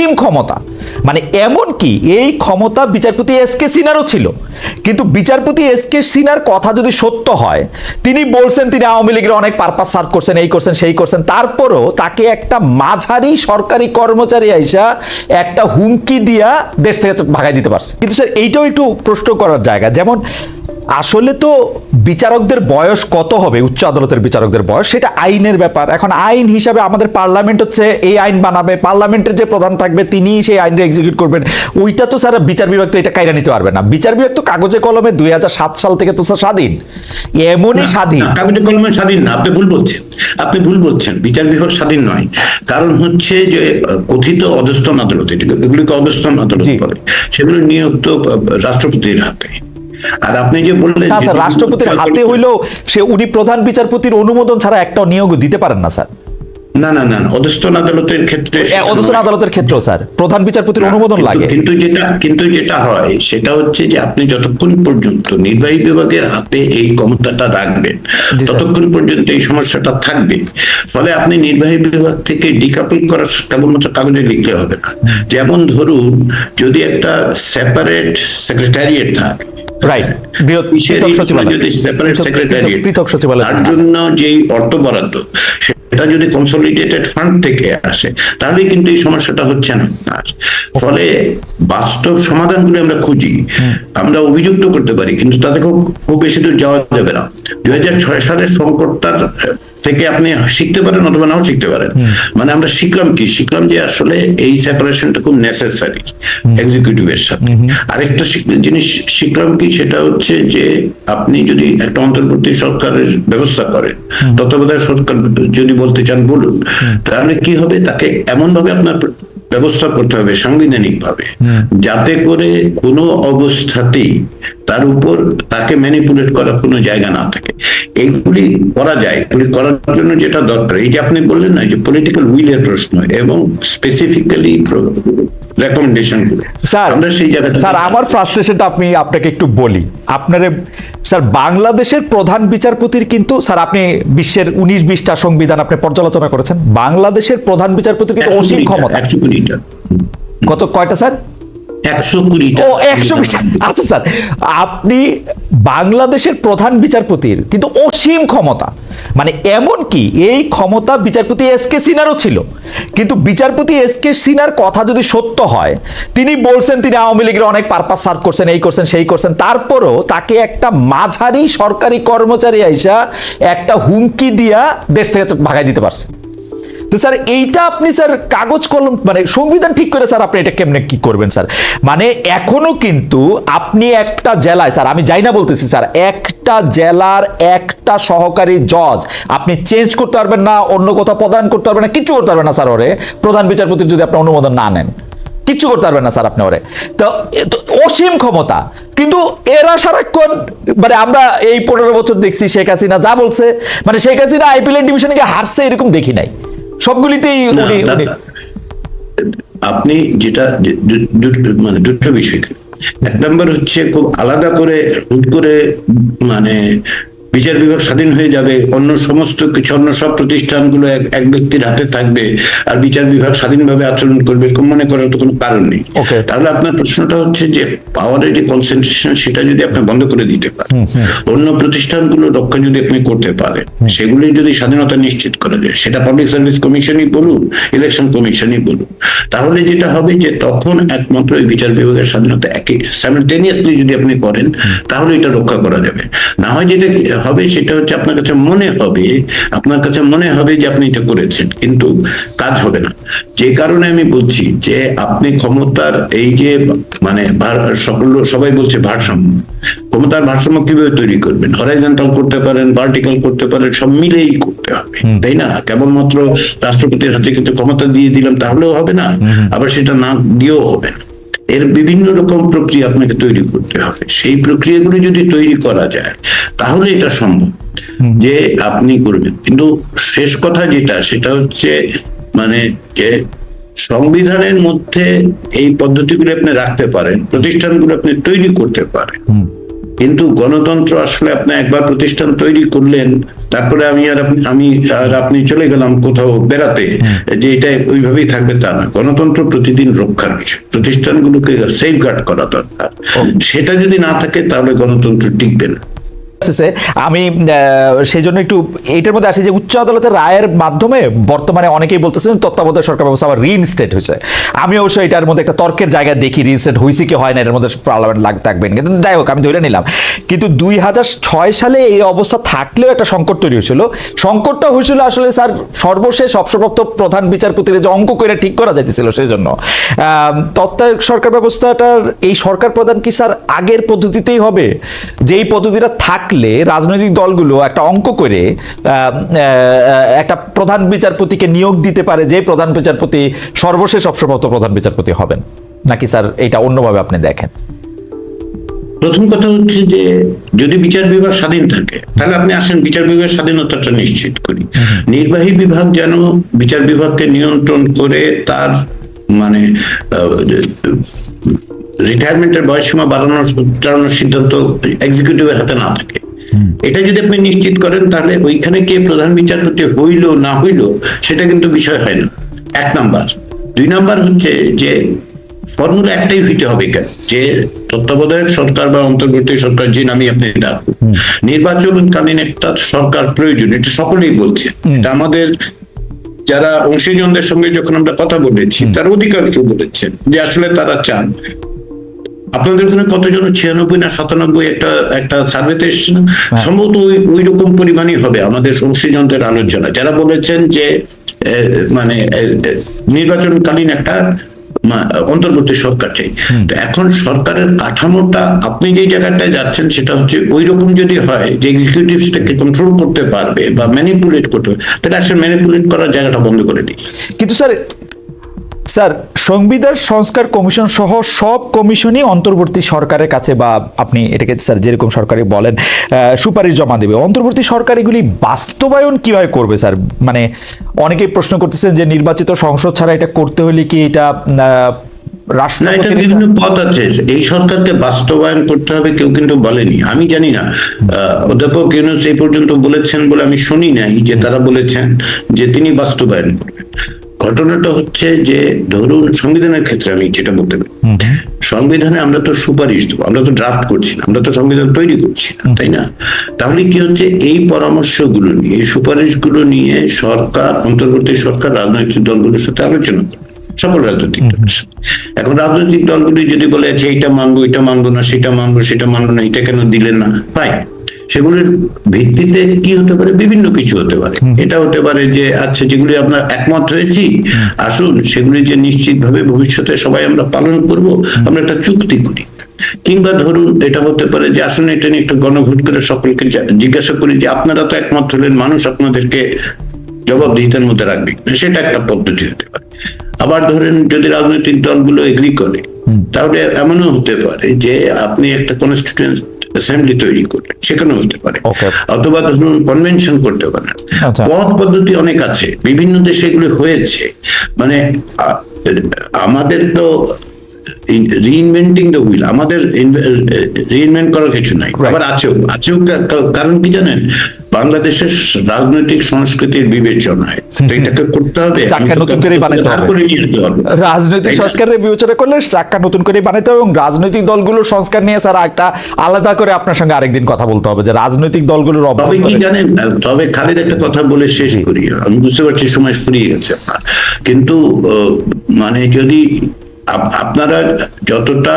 অসীম ক্ষমতা। মানে এমন কি, এই ক্ষমতা বিচারপতি এস কে সিনারও ছিল। কিন্তু বিচারপতি এস কে সিনার কথা যদি সত্য হয়, তিনি বলছেন তিনি আওয়ামী লীগের অনেক পারপাস সার্ভ করছেন, এই করছেন, সেই করছেন, তারপরও তাকে একটা মাঝারি সরকারি কর্মচারী আইসা একটা হুমকি দিয়া দেশ থেকে ভাগাই দিতে পারছে। কিন্তু স্যার, এইটাও একটু প্রশ্ন করার জায়গা। যেমন আসলে তো বিচারকদের বয়স কত হবে? উচ্চ আদালতের বিচারকদের বয়স? সেটা আইনের ব্যাপার। এখন আইন হিসাবে আমাদের পার্লামেন্ট হচ্ছে এই আইন বানাবে পার্লামেন্টের যে প্রধান থাকবে তিনি সেই আইনটা এক্সিকিউট করবেন। ওইটা তো স্যার বিচার বিভাগ তো এটা কাইরা নিতে পারবে না। বিচার বিভাগ তো কাগজে কলমে দুই হাজার সাত সাল থেকে তো স্যার স্বাধীন। এমনই স্বাধীন। কাগজে কলমে স্বাধীন না আপনি ভুল বলছেন। আপনি ভুল বলছেন। বিচার বিভাগ স্বাধীন নয়। কারণ হচ্ছে যে কথিত অধস্তন আদালত এগুলিকে অধস্তন আদালত বলে। সেগুলো নিয়োগ তো রাষ্ট্রপতির হাতে। আর আপনি যে বললেন রাষ্ট্রপতির হাতে হইলেও সে উনি প্রধান বিচারপতির অনুমোদন ছাড়া একটা নিয়োগ দিতে পারেন না স্যার। না না না অধস্তন আদালতের ক্ষেত্রে অধস্তন আদালতের ক্ষেত্রেও স্যার প্রধান বিচারপতির অনুমোদন লাগে। কিন্তু যেটা কিন্তু যেটা হয় সেটা হচ্ছে যে আপনি যতক্ষণ পর্যন্ত নির্বাহী বিভাগের হাতে এই ক্ষমতাটা রাখবেন ততক্ষণ পর্যন্ত এই সমস্যাটা থাকবে। ফলে আপনি নির্বাহী বিভাগ থেকে ডিকাপল করার কেবলমাত্র কাগজে লিখলে হবে না। যেমন ধরুন যদি একটা সেপারেট সেক্রেটারিয়েট থাকে রাইট পৃথক সচিবালয়। যদি সেপারেট সেক্রেটারিয়েট পৃথক সচিবালয় তার জন্য যেই অর্থ বরাদ্দ সেটা যদি কনসলিডেটেড ফান্ড থেকে আসে তাহলে কিন্তু এই সমস্যাটা হচ্ছে না। ফলে বাস্তব সমাধান গুলি আমরা খুঁজি আমরা অভিযুক্ত করতে পারি কিন্তু তাতে খুব খুব বেশি দূর যাওয়া যাবে না। দুই হাজার ছয় সালের সংকটটার থেকে আপনি শিখতে পারেন অথবা নাও শিখতে পারেন। মানে আমরা শিখলাম কি? শিখলাম যে আসলে এই সেপারেশনটা খুব নেসেসারি এক্সিকিউটিভের সাথে। আরেকটা জিনিস শিখলাম কি? সেটা হচ্ছে যে আপনি যদি একটা অন্তর্বর্তী সরকারের ব্যবস্থা করেন তত্ত্বাবধায়ক সরকার যদি বলতে চান বলুন। তাহলে কি হবে? তাকে এমন ভাবে আপনার ব্যবস্থা করতে হবে সাংবিধানিক ভাবে যাতে করে কোনো অবস্থাতেই তার উপর তাকে ম্যানিপুলেট করার কোনো জায়গা না থাকে। এইগুলি করা যায় এগুলি করার জন্য যেটা দরকার এই যে আপনি বললেন না যে পলিটিক্যাল উইলের প্রশ্ন এবং স্পেসিফিক্যালি রেকমেন্ডেশন স্যার আমরা সেই স্যার আমার ফ্রাস্ট্রেশনটা আপনি আপনাকে একটু বলি। আপনার স্যার বাংলাদেশের প্রধান বিচারপতির কিন্তু স্যার আপনি বিশ্বের উনিশ বিশটা সংবিধান আপনি পর্যালোচনা করেছেন। বাংলাদেশের প্রধান বিচারপতির কিন্তু অসীম ক্ষমতা। কত কয়টা স্যার আচ্ছা স্যার আপনি বাংলাদেশের প্রধান বিচারপতির কিন্তু অসীম ক্ষমতা। মানে এমন কি এই ক্ষমতা বিচারপতি এস কে সিনারও ছিল। কিন্তু বিচারপতি এস কে সিনার কথা যদি সত্য হয় তিনি বলছেন তিনি আওয়ামী লীগের অনেক পারপাস সার্ভ করছেন এই করছেন সেই করছেন তারপরও তাকে একটা মাঝারি সরকারি কর্মচারী আইসা একটা হুমকি দিয়া দেশ থেকে ভাগাই দিতে পারছে। তো স্যার, এইটা আপনি স্যার কাগজ কলম মানে সংবিধান ঠিক করে স্যার আপনি এটা কেমনে কি করবেন স্যার? মানে এখনও কিন্তু আপনি একটা জেলায়, স্যার, আমি যাই না বলতেছি স্যার, একটা জেলার একটা সহকারী জজ, আপনি চেঞ্জ করতে পারবেন না, অন্য কোথাও প্রদান করতে পারবেন না কিছু করতে পারবেন না স্যার ওরে। প্রধান বিচারপতির যদি আপনি অনুমোদন না নেন, কিচ্ছু করতে পারবেন না স্যার আপনি ওরে। তো অসীম ক্ষমতা। কিন্তু এরা সারাক্ষণ মানে আমরা এই পনেরো বছর দেখছি শেখ হাসিনা যা বলছে মানে শেখ হাসিনা আইপিএল ডিভিশনে গিয়ে হারছে, এরকম দেখি নাই। সবগুলিতেই উনি। আপনি যেটা মানে দুটো বিষয় এক নম্বর হচ্ছে খুব আলাদা করে হুট করে মানে বিচার বিভাগ স্বাধীন হয়ে যাবে অন্য সমস্ত কিছু অন্য সব প্রতিষ্ঠানগুলো এক এক ব্যক্তির হাতে থাকবে আর বিচার বিভাগ স্বাধীনভাবে আচরণ করবে এরকম মনে করার তো কোনো কারণ নেই। তাহলে আপনার প্রশ্নটা হচ্ছে যে পাওয়ারের যে কনসেন্ট্রেশন সেটা যদি আপনি বন্ধ করে দিতে পারেন অন্য প্রতিষ্ঠানগুলো রক্ষা যদি আপনি করতে পারেন সেগুলি যদি স্বাধীনতা নিশ্চিত করা যায় সেটা পাবলিক সার্ভিস কমিশনই বলুন ইলেকশন কমিশনই বলুন তাহলে যেটা হবে যে তখন একমাত্র এই বিচার বিভাগের স্বাধীনতা একই সাইমালটেনিয়াসলি যদি আপনি করেন তাহলে এটা রক্ষা করা যাবে। না হয় যেটা হবে সেটা হচ্ছে আপনার কাছে মনে হবে আপনার কাছে মনে হবে যে আপনি এটা করেছেন কিন্তু কাজ হবে না। যে কারণে আমি বলছি যে আপনি ক্ষমতার এই যে মানে সবাই বলছে ভারসাম্য। ক্ষমতার ভারসাম্য কীভাবে তৈরি করবেন? হরাইজন্টাল করতে পারেন ভার্টিক্যাল করতে পারেন সব মিলেই করতে হবে তাই না? কেবলমাত্র রাষ্ট্রপতির হাতে কিন্তু ক্ষমতা দিয়ে দিলাম তাহলেও হবে না। আবার সেটা না দিয়েও হবে না। এর বিভিন্ন রকম প্রক্রিয়া আপনাকে তৈরি করতে হবে। সেই প্রক্রিয়াগুলি যদি তৈরি করা যায় তাহলে এটা সম্ভব যে আপনি করবেন। কিন্তু শেষ কথা যেটা সেটা হচ্ছে মানে যে সংবিধানের মধ্যে এই পদ্ধতিগুলো আপনি রাখতে পারেন প্রতিষ্ঠানগুলো আপনি তৈরি করতে পারেন। কিন্তু গণতন্ত্র আসলে আপনি একবার প্রতিষ্ঠান তৈরি করলেন তারপরে আমি আর আমি আর আপনি চলে গেলাম কোথাও বেড়াতে যে এটা ওইভাবেই থাকবে তা না। গণতন্ত্র প্রতিদিন রক্ষার বিষয়। প্রতিষ্ঠানগুলোকে সেফ গার্ড করা দরকার। সেটা যদি না থাকে তাহলে গণতন্ত্র টিকবে না। আসতেছে। আমি সেই জন্য একটু এটার মধ্যে আসি যে উচ্চ আদালতের রায়ের মাধ্যমে বর্তমানে অনেকেই বলতেছেন তত্ত্বাবধায়ক সরকার ব্যবস্থা আবার রিইনস্টেট হয়েছে। আমি অবশ্য এটার মধ্যে একটা তর্কের জায়গা দেখি রিইনস্টেট হয়েছে কি হয় না, এটার মধ্যে পার্লামেন্ট লাগ থাকবেন। কিন্তু যাই হোক, আমি ধরে নিলাম। কিন্তু দুই হাজার ছয় সালে এই অবস্থা থাকলেও একটা সংকট তৈরি হয়েছিল। সংকটটা হয়েছিল আসলে স্যার সর্বশেষ অবসরপ্রাপ্ত প্রধান বিচারপতির যে অঙ্ক করে ঠিক করা যাইতেছিল সেই জন্য তত্ত্বাবধায়ক সরকার ব্যবস্থাটার এই সরকার প্রধান কি স্যার আগের পদ্ধতিতেই হবে? যেই পদ্ধতিটা থাকলে রাজনৈতিক দলগুলো একটা অঙ্ক করে একটা প্রধান বিচারপতিকে নিয়োগ দিতে পারে যে প্রধান বিচারপতি সর্বশেষ অবসরপ্রাপ্ত প্রধান বিচারপতি হবেন। নাকি স্যার এটা অন্যভাবে আপনি দেখেন? প্রথম কথা হচ্ছে যে, যদি বিচার বিভাগ স্বাধীন থাকে, তাহলে আপনি আসেন, বিচার বিভাগের স্বাধীনতাটা নিশ্চিত করি। নির্বাহী বিভাগ যেন বিচার বিভাগকে নিয়ন্ত্রণ করে তার মানে রিটায়ারমেন্টের বয়সসীমা বাড়ানোর টাড়ানোর সিদ্ধান্ত এক্সিকিউটিভের হাতে না থাকে। এটা যদি আপনি নিশ্চিত করেন তাহলে ওইখানে কে প্রধান বিচারপতি হইল না হইল সেটা কিন্তু বিষয় হয় না। এক নাম্বার। দুই নাম্বার হচ্ছে যে ফর্মুলা একটাই হইতে হবে কেন যে তত্ত্বাবধায়ক সরকার বা অন্তর্বর্তী সরকার যে নামে আপনি ডাকুন নির্বাচনকালীন একটা সরকার প্রয়োজন এটা সকলেই বলছে। এটা আমাদের যারা অংশীজনদের সঙ্গে যখন আমরা কথা বলেছি তার অধিকাংশ বলেছেন? যে আসলে তারা চান। আপনাদের ওখানে কতজন? ছিয়ানব্বই না সাতানব্বই একটা একটা সার্ভেতে এসছে না? সম্ভবত ওই ওই রকম পরিমাণই হবে আমাদের অংশীজনদের আলোচনা। যারা বলেছেন যে মানে নির্বাচনকালীন একটা অন্তর্বর্তী সরকার চাই। তো এখন সরকারের কাঠামোটা আপনি যে জায়গাটায় যাচ্ছেন সেটা হচ্ছে ওই রকম যদি হয় যে এক্সিকিউটিভ সেটাকে কন্ট্রোল করতে পারবে বা ম্যানিপুলেট করতে পারবে তাহলে আসলে ম্যানিপুলেট করার জায়গাটা বন্ধ করে দিই। কিন্তু স্যার স্যার, সংবিধান সংস্কার কমিশন সহ সব কমিশনই অন্তর্বর্তী সরকারের কাছে বা আপনি এটাকে, স্যার, যেরকম সরকারি বলেন সুপারিশ জমা দেবে। অন্তর্বর্তী সরকার এগুলি বাস্তবায়ন কীভাবে করবে, স্যার? মানে অনেকেই প্রশ্ন করতেছেন যে নির্বাচিত সংসদ ছাড়া এটা করতে হলে কি এটা না, এটা বিভিন্ন পথ আছে। এই সরকারকে বাস্তবায়ন করতে হবে কেউ কিন্তু বলেনি। আমি জানি না। অধ্যাপক ইউনুস এই পর্যন্ত বলেছেন বলে আমি শুনি নাই যে তারা বলেছেন যে তিনি বাস্তবায়ন করবেন। ঘটনাটা হচ্ছে যে ধরুন সংবিধানের ক্ষেত্রে আমি যেটা বলতে পারি। সংবিধানে আমরা তো সুপারিশ দেবো আমরা তো ড্রাফট করছি না আমরা তো সংবিধান তৈরি করছি না তাই না? তাহলে কি হচ্ছে এই পরামর্শগুলো নিয়ে এই সুপারিশগুলো নিয়ে সরকার অন্তর্বর্তী সরকার রাজনৈতিক দলগুলোর সাথে আলোচনা করবে সকল রাজনৈতিক সাথে। এখন রাজনৈতিক দলগুলি যদি বলে আচ্ছা এটা মানবো এটা মানবো না সেটা মানবো সেটা মানবো না এটা কেন দিলেন না? ফাইন সেগুলোর ভিত্তিতে কি হতে পারে? বিভিন্ন কিছু হতে পারে। এটা হতে পারে যে আচ্ছা যেগুলি আমরা একমত হয়েছি আসুন সেগুলি যে নিশ্চিতভাবে ভবিষ্যতে সবাই আমরা পালন করব আমরা একটা চুক্তি করি। কিংবা ধরুন এটা হতে পারে যে আসুন এটা নিয়ে একটা গণভোট করে সকলকে জিজ্ঞাসা করি যে আপনারা তো একমত হলেন মানুষ আপনাদেরকে জবাবদিহিতার মধ্যে রাখবে। সেটা একটা পদ্ধতি হতে পারে। আবার ধরেন যদি রাজনৈতিক দলগুলো এগ্রি করে তাহলে এমনও হতে পারে যে আপনি একটা কনস্টিটিউয়েন্ট অ্যাসেম্বলি তৈরি করলেন সেখানে হতে পারে। অথবা ধরুন কনভেনশন করতে পারেন আচ্ছা। পথ পদ্ধতি অনেক আছে। বিভিন্ন দেশে এগুলো হয়েছে। মানে আমাদের তো রিইনভেন্টিং দ্য হুইল আমাদের রিইনভেন্ট করার কিছু নাই। আবার আছেও আছেও কারণ কি জানেন? বাংলাদেশের রাজনৈতিক সংস্কৃতির বিবেচনায় তো এটাকে করতে হবে চাক্কা নতুন করে বানাতে হবে। রাজনৈতিক সংস্কারের বিবেচনা করলে চাক্কা নতুন করে বানাতে হবে এবং রাজনৈতিক দলগুলোর সংস্কার নিয়ে স্যার একটা আলাদা করে আপনার সঙ্গে আরেকদিন কথা বলতে হবে যে রাজনৈতিক দলগুলোর তবে কি জানেন তবে খালিদ একটা কথা বলে শেষ করি। আমি বুঝতে পারছি সময় ফুরিয়ে গেছে কিন্তু মানে যদি আপনারা যতটা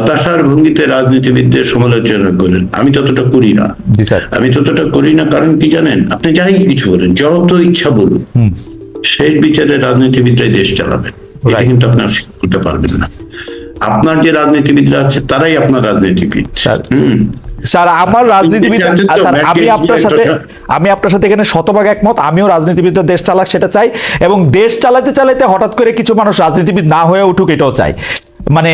হতাশার ভঙ্গিতে রাজনীতিবিদদের সমালোচনা করেন। আমি ততটা করি না। আমি ততটা করি না কারণ কি জানেন? আপনি যাই কিছু বলেন যত ইচ্ছা বলুন। শেষ বিচারে রাজনীতিবিদরাই দেশ চালাবেন। এটা কিন্তু করতে পারবেন না। আপনার যে রাজনীতিবিদরা আছে তারাই আপনার রাজনীতিবিদ। স্যার, হম। স্যার আমার রাজনীতিবিদ স্যার আমি আপনার সাথে আমি আপনার সাথে এখানে শতভাগ একমত। আমিও রাজনীতিবিদরা দেশ চালাক সেটা চাই। এবং দেশ চালাতে চালাতে হঠাৎ করে কিছু মানুষ রাজনীতিবিদ না হয়ে উঠুক এটাও চাই। মানে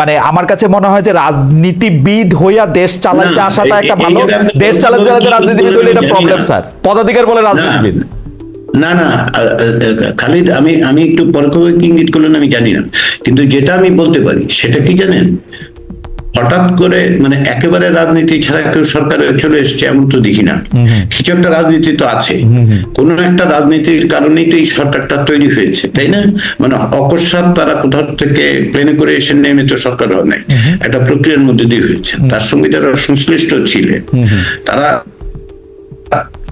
মানে আমার কাছে মনে হয় যে রাজনীতিবিদ হইয়া দেশ চালাতে আসাটা একটা ভালো দেশ চালাতে চালাতে রাজনীতিবিদ হইলে এটা প্রবলেম স্যার পদাধিকার বলে রাজনীতিবিদ। না না খালিদ আমি আমি একটু পরোক্ষ ইঙ্গিত করলেন আমি জানি না। কিন্তু যেটা আমি বলতে পারি সেটা কি জানেন? হঠাৎ করে মানে একেবারে রাজনীতি ছাড়া কেউ সরকারে চলে এসছে এমন তো দেখি না। কিছু একটা রাজনীতি তো আছে। কোন একটা রাজনীতির কারণেই তো এই সরকারটা তৈরি হয়েছে তাই না? মানে অকস্মাৎ তারা কোথাও থেকে প্লেনে করে এসে নেমে তো সরকার হয় নাই। একটা প্রক্রিয়ার মধ্যে দিয়ে হয়েছে। তার সঙ্গে যারা সংশ্লিষ্ট ছিলেন তারা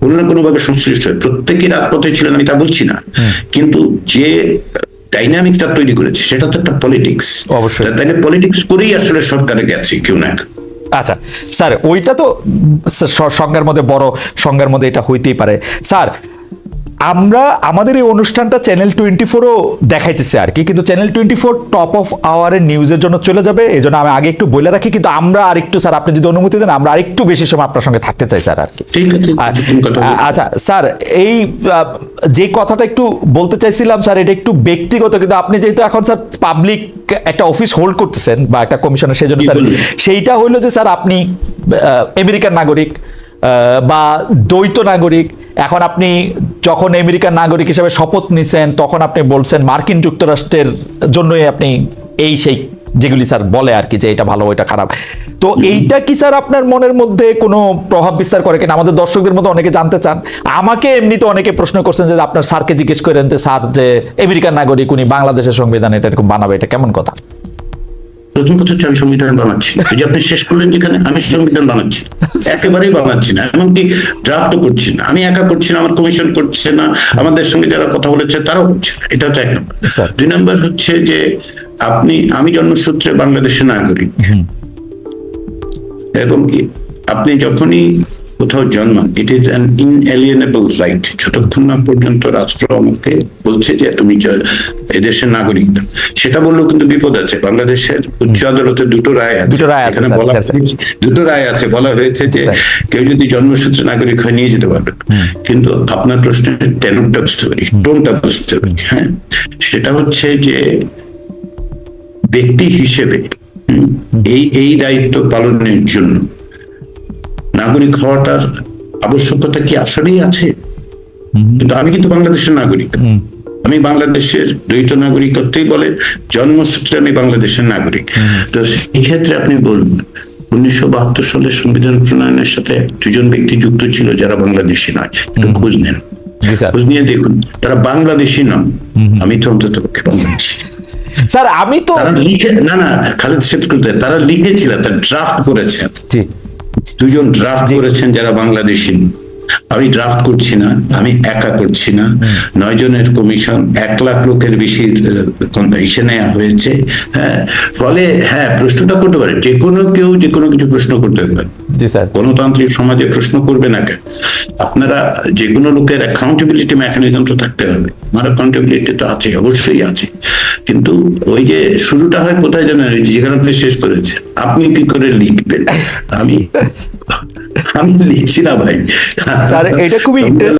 কোনো না কোনো ভাবে সংশ্লিষ্ট। প্রত্যেকেই রাজপথে ছিলেন আমি তা বলছি না। কিন্তু যে ডাইনামিক্সটা তৈরি করেছে সেটা তো একটা পলিটিক্স অবশ্যই। তাহলে পলিটিক্স করেই আসলে সরকারে গেছে কেউ না আচ্ছা স্যার ওইটা তো সংজ্ঞার মধ্যে বড় সংজ্ঞার মধ্যে এটা হইতেই পারে। স্যার আমরা আমাদের এই অনুষ্ঠানটা চ্যানেল টোয়েন্টি ফোরও দেখাইতেছে আর কি। কিন্তু channel twenty four top of আওয়ারের নিউজের জন্য চলে যাবে এই জন্য আমি আগে একটু বলে রাখি। কিন্তু আমরা আরেকটু স্যার আপনি যদি অনুমতি দেন আমরা আরেকটু বেশি সময় আপনার সঙ্গে থাকতে চাই স্যার আর কি। আর-। আচ্ছা স্যার এই যে কথাটা একটু বলতে চাইছিলাম স্যার এটা একটু ব্যক্তিগত কিন্তু আপনি যেহেতু এখন স্যার পাবলিক একটা অফিস হোল্ড করতেছেন বা একটা কমিশনের সেই জন্য স্যার সেইটা হইল যে স্যার আপনি আমেরিকান নাগরিক বা দ্বৈত নাগরিক, এখন আপনি যখন আমেরিকান নাগরিক হিসেবে শপথ নিছেন, তখন আপনি বলছেন মার্কিন যুক্তরাষ্ট্রের জন্যই আপনি এই সেই যেগুলি স্যার বলে আর কি, যে এটা ভালো এটা খারাপ। তো এইটা কি স্যার আপনার মনের মধ্যে কোনো প্রভাব বিস্তার করে কিনা? আমাদের দর্শকদের মধ্যে অনেকে জানতে চান। আমাকে এমনিতে অনেকে প্রশ্ন করছেন যে আপনার স্যারকে জিজ্ঞেস করেন যে, স্যার যে আমেরিকান নাগরিক, উনি বাংলাদেশের সংবিধান এটা এরকম বানাবে, এটা কেমন কথা? প্রথম কথা হচ্ছে আমি সংবিধান বানাচ্ছি। এই যে আপনি শেষ করলেন যেখানে আমি সংবিধান বানাচ্ছি। একেবারেই বানাচ্ছি না এমনকি ড্রাফটও করছি না। আমি একা করছি না আমার কমিশন করছে না আমাদের সঙ্গে যারা কথা বলেছে তারাও করছে না। এটা হচ্ছে এক নম্বর। দুই নম্বর হচ্ছে যে আপনি আমি জন্মসূত্রে বাংলাদেশের নাগরিক। এবং কি আপনি যখনই কোথাও জন্ম it is an inalienable right যতক্ষণ না পর্যন্ত রাষ্ট্র আমাকে বলছে যে তুমি এদেশের নাগরিক। সেটা বললেও কিন্তু বিপদ আছে। বাংলাদেশের উচ্চ আদালতে দুটো রায় আছে। দুটো রায় আছে, বলা হয়েছে- দুটো রায় আছে। বলা হয়েছে যে কেউ যদি জন্মসূত্রে নাগরিক হয় নিয়ে যেতে পারবে। কিন্তু আপনার প্রশ্নের টেনরটা বুঝতে পারি টোনটা বুঝতে পারি হ্যাঁ? সেটা হচ্ছে যে ব্যক্তি হিসেবে এই এই দায়িত্ব পালনের জন্য নাগরিক হওয়াটার আবশ্যকতা কি আসলেই আছে? কিন্তু আমি কিন্তু বাংলাদেশের নাগরিক। আমি বাংলাদেশের দ্বৈত নাগরিকত্বই বলে জন্মসূত্রে আমি বাংলাদেশের নাগরিক। তো সেই ক্ষেত্রে আপনি বলুন উনিশশো বাহাত্তর সালের সংবিধান প্রণয়নের সাথে দুজন ব্যক্তি যুক্ত ছিল যারা বাংলাদেশি নয়। একটু খোঁজ নেন। খোঁজ নিয়ে দেখুন তারা বাংলাদেশি নন আমি তো অন্তত পক্ষে বাংলাদেশি। স্যার আমি তো না না খালেদ শেখ তারা লিখেছিলেন তারা ড্রাফট করেছেন দুজন ড্রাফট করেছেন যারা বাংলাদেশি। আমি ড্রাফট করছি না আমি একা করছি না। নয় জনের কমিশন এক লাখ লোকের বেশি ইসে নেওয়া হয়েছে। হ্যাঁ ফলে হ্যাঁ প্রশ্নটা করতে পারে। যে কোনো কেউ যে কোনো কিছু প্রশ্ন করতে পারে। গণতান্ত্রিক সমাজে প্রশ্ন করবে না কেন? আপনারা যে কোনো লোকের অ্যাকাউন্টেবিলিটি মেকানিজম তো থাকতে হবে। আমার অ্যাকাউন্টেবিলিটি তো আছে অবশ্যই আছে। কিন্তু ওই যে শুরুটা হয় কোথায় জানেন? যেখানে আপনি শেষ করেছে আপনি কি করে লিখবেন? আমি আমি লিখছি না ভাই। স্যার এটা খুবই ইন্টারেস্ট